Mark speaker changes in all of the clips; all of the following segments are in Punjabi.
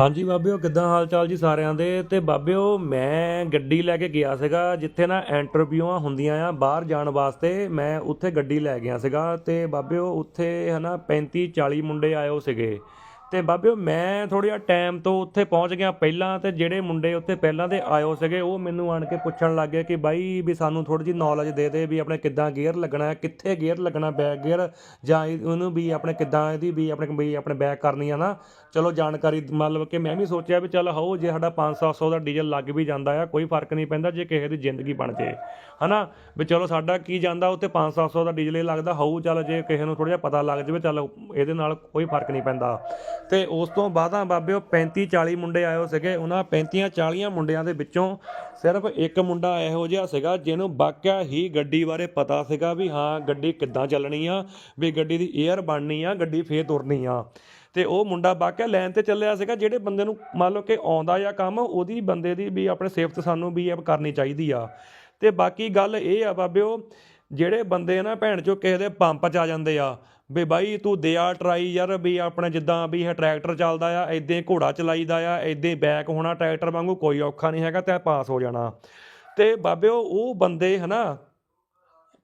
Speaker 1: ਹਾਂਜੀ ਬਾਬਿਓ ਕਿੱਦਾਂ ਹਾਲ ਚਾਲ ਜੀ ਸਾਰਿਆਂ ਦੇ? ਤੇ ਬਾਬਿਓ ਮੈਂ ਗੱਡੀ ਲੈ ਕੇ ਗਿਆ ਸੀਗਾ, ਜਿੱਥੇ ਨਾ ਇੰਟਰਵਿਊਆਂ ਹੁੰਦੀਆਂ ਆ ਬਾਹਰ ਜਾਣ ਵਾਸਤੇ, ਮੈਂ ਉੱਥੇ ਗੱਡੀ ਲੈ ਗਿਆ ਸੀਗਾ, ਤੇ ਬਾਬਿਓ ਉੱਥੇ ਹਨਾ 35 40 ਮੁੰਡੇ ਆਏ ਹੋ ਸੀਗੇ। ਤੇ ਬਾਬਿਓ ਮੈਂ ਥੋੜ੍ਹਾ ਟਾਈਮ ਤੋਂ ਉੱਥੇ ਪਹੁੰਚ ਗਿਆ ਪਹਿਲਾਂ ਤੇ ਜਿਹੜੇ ਮੁੰਡੇ ਉੱਥੇ ਪਹਿਲਾਂ ਦੇ ਆਇਓ ਸੀਗੇ, ਉਹ ਮੈਨੂੰ ਆਣ ਕੇ ਪੁੱਛਣ ਲੱਗ ਗਏ ਕਿ ਬਾਈ ਵੀ ਸਾਨੂੰ ਥੋੜੀ ਜਿਹੀ ਨੌਲੇਜ ਦੇ ਦੇ ਵੀ ਆਪਣੇ ਕਿੱਦਾਂ ਗੇਅਰ ਲੱਗਣਾ ਹੈ ਕਿੱਥੇ ਗੇਅਰ ਲੱਗਣਾ ਬੈਕ ਗੇਅਰ ਜਾਂ ਇਹ- ਉਹਨੂੰ ਵੀ ਆਪਣੇ ਕਿੱਦਾਂ ਇਹਦੀ ਵੀ ਆਪਣੇ ਵੀ ਆਪਣੇ ਬੈਕ ਕਰਨੀ ਆ ਨਾ। ਚਲੋ ਜਾਣਕਾਰੀ ਮਤਲਬ ਕਿ ਮੈਂ ਵੀ ਸੋਚਿਆ ਵੀ ਚੱਲ ਹੋ ਜੇ ਸਾਡਾ 5-700 ਦਾ ਡੀਜ਼ਲ ਲੱਗ ਵੀ ਜਾਂਦਾ ਆ, ਕੋਈ ਫ਼ਰਕ ਨਹੀਂ ਪੈਂਦਾ ਜੇ ਕਿਸੇ ਦੀ ਜ਼ਿੰਦਗੀ ਬਣ ਜੇ ਹਨਾ? ਵੀ ਚਲੋ ਸਾਡਾ ਕੀ ਜਾਂਦਾ ਉੱਤੇ 5-700 ਦਾ ਡੀਜ਼ਲ ਹੀ ਲੱਗਦਾ ਹੋਊ ਚੱਲ ਜੇ ਕਿਸੇ ਨੂੰ ਥੋੜਾ ਜਿਹਾ ਪਤਾ ਲੱਗ ਜਾਵੇ, ਚੱਲ ਇਹਦੇ ਨਾਲ ਕੋਈ ਫ਼ਰਕ ਨਹੀਂ ਪੈਂਦਾ। ਤੇ ਉਸ ਤੋਂ ਬਾਅਦਾਂ ਬਾਬਿਓ 35-40 ਮੁੰਡੇ ਆਏ ਸੀਗੇ। ਉਹਨਾਂ 35-40 ਮੁੰਡਿਆਂ ਦੇ ਵਿੱਚੋਂ ਸਿਰਫ ਇੱਕ ਮੁੰਡਾ ਇਹੋ ਜਿਹਾ ਸੀਗਾ ਜਿਹਨੂੰ ਵਾਕਿਆ ਹੀ ਗੱਡੀ ਬਾਰੇ ਪਤਾ ਸੀਗਾ ਵੀ ਹਾਂ, ਗੱਡੀ ਕਿੱਦਾਂ ਚੱਲਣੀ ਆ, ਵੀ ਗੱਡੀ ਦੀ 에ਅਰ ਬਣਨੀ ਆ, ਗੱਡੀ ਫੇਰ ਤੁਰਨੀ ਆ। ਤੇ ਉਹ ਮੁੰਡਾ ਵਾਕਿਆ ਲਾਈਨ ਤੇ ਚੱਲਿਆ ਸੀਗਾ ਜਿਹੜੇ ਬੰਦੇ ਨੂੰ ਮੰਨ ਲਓ ਕਿ ਆਉਂਦਾ ਆ ਕੰਮ, ਉਹਦੀ ਬੰਦੇ ਦੀ ਵੀ ਆਪਣੇ ਸਿਫਤ ਸਾਨੂੰ ਵੀ ਕਰਨੀ ਚਾਹੀਦੀ ਆ। ਤੇ ਬਾਕੀ ਗੱਲ ਇਹ ਆ ਬਾਬਿਓ, ਜਿਹੜੇ ਬੰਦੇ ਨਾ ਭੈਣ ਚੋ ਕਿਸੇ ਦੇ ਪੰਪ 'ਚ ਆ ਜਾਂਦੇ ਆ। ਵੀ ਬਾਈ ਤੂੰ ਦਿਆ ਟਰਾਈ ਯਾਰ ਵੀ ਆਪਣੇ ਜਿੱਦਾਂ ਵੀ ਇਹ ਟਰੈਕਟਰ ਚੱਲਦਾ ਆ ਇਦਾਂ ਘੋੜਾ ਚਲਾਈਦਾ ਆ ਇਦਾਂ ਹੀ ਬੈਕ ਹੋਣਾ ਟਰੈਕਟਰ ਵਾਂਗੂ, ਕੋਈ ਔਖਾ ਨਹੀਂ ਹੈਗਾ ਤੇ ਪਾਸ ਹੋ ਜਾਣਾ। ਤੇ ਬਾਬਿਓ ਉਹ ਬੰਦੇ ਹਨਾ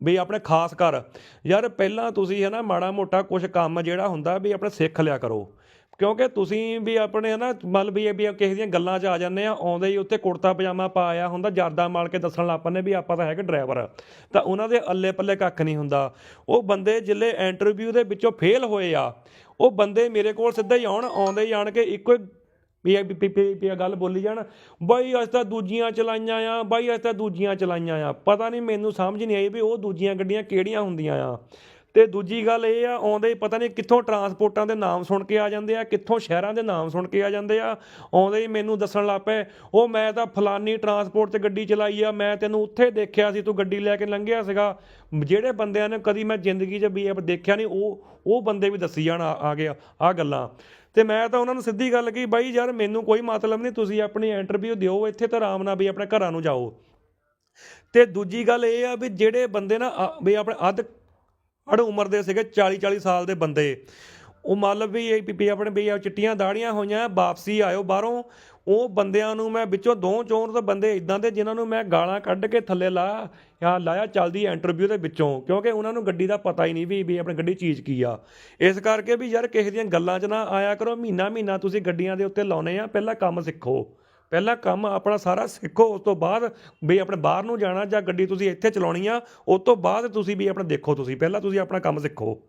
Speaker 1: ਵੀ ਆਪਣੇ ਖਾਸ ਕਰ, ਯਾਰ ਪਹਿਲਾਂ ਤੁਸੀਂ ਹਨਾ ਮਾੜਾ ਮੋਟਾ ਕੁਝ ਕੰਮ ਜਿਹੜਾ ਹੁੰਦਾ ਵੀ ਆਪਣੇ ਸਿੱਖ ਲਿਆ ਕਰੋ। ਕਿਉਂਕਿ ਤੁਸੀਂ ਵੀ ਆਪਣੇ ਨਾ ਮਤਲਬ ਵੀ ਇਹ ਵੀ ਕਿਸੇ ਦੀਆਂ ਗੱਲਾਂ 'ਚ ਆ ਜਾਂਦੇ ਆ, ਆਉਂਦੇ ਹੀ ਉੱਥੇ ਕੁੜਤਾ ਪਜਾਮਾ ਪਾਇਆ ਹੁੰਦਾ, ਜਰਦਾ ਮਾਲ ਕੇ ਦੱਸਣ ਲੱਗ ਪੈਂਦੇ ਵੀ ਆਪਾਂ ਤਾਂ ਹੈਗੇ ਡਰਾਈਵਰ ਤਾਂ ਉਹਨਾਂ ਦੇ ਅੱਲੇ ਪੱਲੇ ਕੱਖ ਨਹੀਂ ਹੁੰਦਾ। ਉਹ ਬੰਦੇ ਜਿੱਲੇ ਇੰਟਰਵਿਊ ਦੇ ਵਿੱਚੋਂ ਫੇਲ ਹੋਏ ਆ, ਉਹ ਬੰਦੇ ਮੇਰੇ ਕੋਲ ਸਿੱਧਾ ਹੀ ਆਉਣ, ਆਉਂਦੇ ਹੀ ਆਣ ਕੇ ਇੱਕੋ ਹੀ ਵੀ ਇਹ- ਵੀ- ਵੀ ਵੀ ਇਹ ਗੱਲ ਬੋਲੀ ਜਾਣ, ਬਾਈ ਅੱਜ ਤਾਂ ਦੂਜੀਆਂ ਚਲਾਈਆਂ ਆ, ਬਾਈ ਅੱਜ ਤਾਂ ਦੂਜੀਆਂ ਚਲਾਈਆਂ ਆ। ਪਤਾ ਨਹੀਂ ਮੈਨੂੰ ਸਮਝ ਨਹੀਂ ਆਈ ਵੀ ਉਹ ਦੂਜੀਆਂ ਗੱਡੀਆਂ ਕਿਹੜੀਆਂ ਹੁੰਦੀਆਂ ਆ। ਤੇ ਦੂਜੀ ਗੱਲ ਇਹ ਆ, ਆਉਂਦੇ ਹੀ ਪਤਾ ਨਹੀਂ ਕਿੱਥੋਂ ਟਰਾਂਸਪੋਰਟਾਂ ਦੇ ਨਾਮ ਸੁਣ ਕੇ ਆ ਜਾਂਦੇ ਆ, ਕਿੱਥੋਂ ਸ਼ਹਿਰਾਂ ਦੇ ਨਾਮ ਸੁਣ ਕੇ ਆ ਜਾਂਦੇ ਆ। ਆਉਂਦੇ ਹੀ ਮੈਨੂੰ ਦੱਸਣ ਲੱਗ ਪਏ, ਉਹ ਮੈਂ ਤਾਂ ਫਲਾਨੀ ਟਰਾਂਸਪੋਰਟ 'ਚ ਗੱਡੀ ਚਲਾਈ ਆ, ਮੈਂ ਤੈਨੂੰ ਉੱਥੇ ਦੇਖਿਆ ਸੀ, ਤੂੰ ਗੱਡੀ ਲੈ ਕੇ ਲੰਘਿਆ ਸੀਗਾ। ਜਿਹੜੇ ਬੰਦਿਆਂ ਨੇ ਕਦੀ ਮੈਂ ਜ਼ਿੰਦਗੀ 'ਚ ਵੀ ਦੇਖਿਆ ਨਹੀਂ, ਉਹ ਉਹ ਬੰਦੇ ਵੀ ਦੱਸੀ ਜਾਣ ਆ ਆ ਗਿਆ ਆ ਗੱਲਾਂ। ਤੇ ਮੈਂ ਤਾਂ ਉਹਨਾਂ ਨੂੰ ਸਿੱਧੀ ਗੱਲ ਕਹੀ, ਬਾਈ ਯਾਰ ਮੈਨੂੰ ਕੋਈ ਮਤਲਬ ਨਹੀਂ, ਤੁਸੀਂ ਆਪਣੀ ਇੰਟਰਵਿਊ ਦਿਓ, ਇੱਥੇ ਤਾਂ ਆਰਾਮ ਨਾਲ ਵੀ ਆਪਣੇ ਘਰਾਂ ਨੂੰ ਜਾਓ। ਤੇ ਦੂਜੀ ਗੱਲ ਇਹ ਆ ਵੀ ਜਿਹੜੇ ਬੰਦੇ ਨਾ ਅ- ਵੀ ਆਪਣੇ ਅੱਧ ਅੜ ਉਮਰ ਦੇ ਸੀਗੇ 40 40 ਸਾਲ ਦੇ ਬੰਦੇ। ਉਹ ਮਤਲਬ ਵੀ ਇਹ ਵੀ ਆਪਣੇ ਵੀ ਚਿੱਟੀਆਂ ਦਾੜੀਆਂ ਹੋਈਆਂ, ਵਾਪਸੀ ਆਇਓ ਬਾਹਰੋਂ। ਉਹ ਬੰਦਿਆਂ ਨੂੰ ਮੈਂ ਵਿੱਚੋਂ ਦੋ ਚੋਰ ਤਾਂ ਬੰਦੇ ਇਦਾਂ ਦੇ ਜਿਨ੍ਹਾਂ ਨੂੰ ਮੈਂ ਗਾਲਾਂ ਕੱਢ ਕੇ ਥੱਲੇ ਲਾ, ਜਾਂ ਲਾਇਆ ਚੱਲਦੀ ਇੰਟਰਵਿਊ ਦੇ ਵਿੱਚੋਂ, ਕਿਉਂਕਿ ਉਹਨਾਂ ਨੂੰ ਗੱਡੀ ਦਾ ਪਤਾ ਹੀ ਨਹੀਂ ਵੀ ਵੀ ਆਪਣੀ ਗੱਡੀ ਚੀਜ਼ ਕੀ ਆ। ਇਸ ਕਰਕੇ ਵੀ ਯਾਰ ਕਿਸੇ ਦੀਆਂ ਗੱਲਾਂ 'ਚ ਨਾ ਆਇਆ ਕਰੋ ਮਹੀਨਾ ਮਹੀਨਾ ਤੁਸੀਂ ਗੱਡੀਆਂ ਦੇ ਉੱਤੇ ਲਾਉਨੇ ਆ, ਪਹਿਲਾਂ ਕੰਮ ਸਿੱਖੋ। ਪਹਿਲਾਂ ਕੰਮ ਆਪਣਾ ਸਾਰਾ ਸਿੱਖੋ, ਉਸ ਤੋਂ ਬਾਅਦ ਵੀ ਆਪਣੇ ਬਾਹਰ ਨੂੰ ਜਾਣਾ ਜਾਂ ਗੱਡੀ ਤੁਸੀਂ ਇੱਥੇ ਚਲਾਉਣੀ ਆ, ਉਸ ਤੋਂ ਬਾਅਦ ਤੁਸੀਂ ਵੀ ਆਪਣਾ ਦੇਖੋ ਤੁਸੀਂ, ਪਹਿਲਾਂ ਤੁਸੀਂ ਆਪਣਾ ਕੰਮ ਸਿੱਖੋ।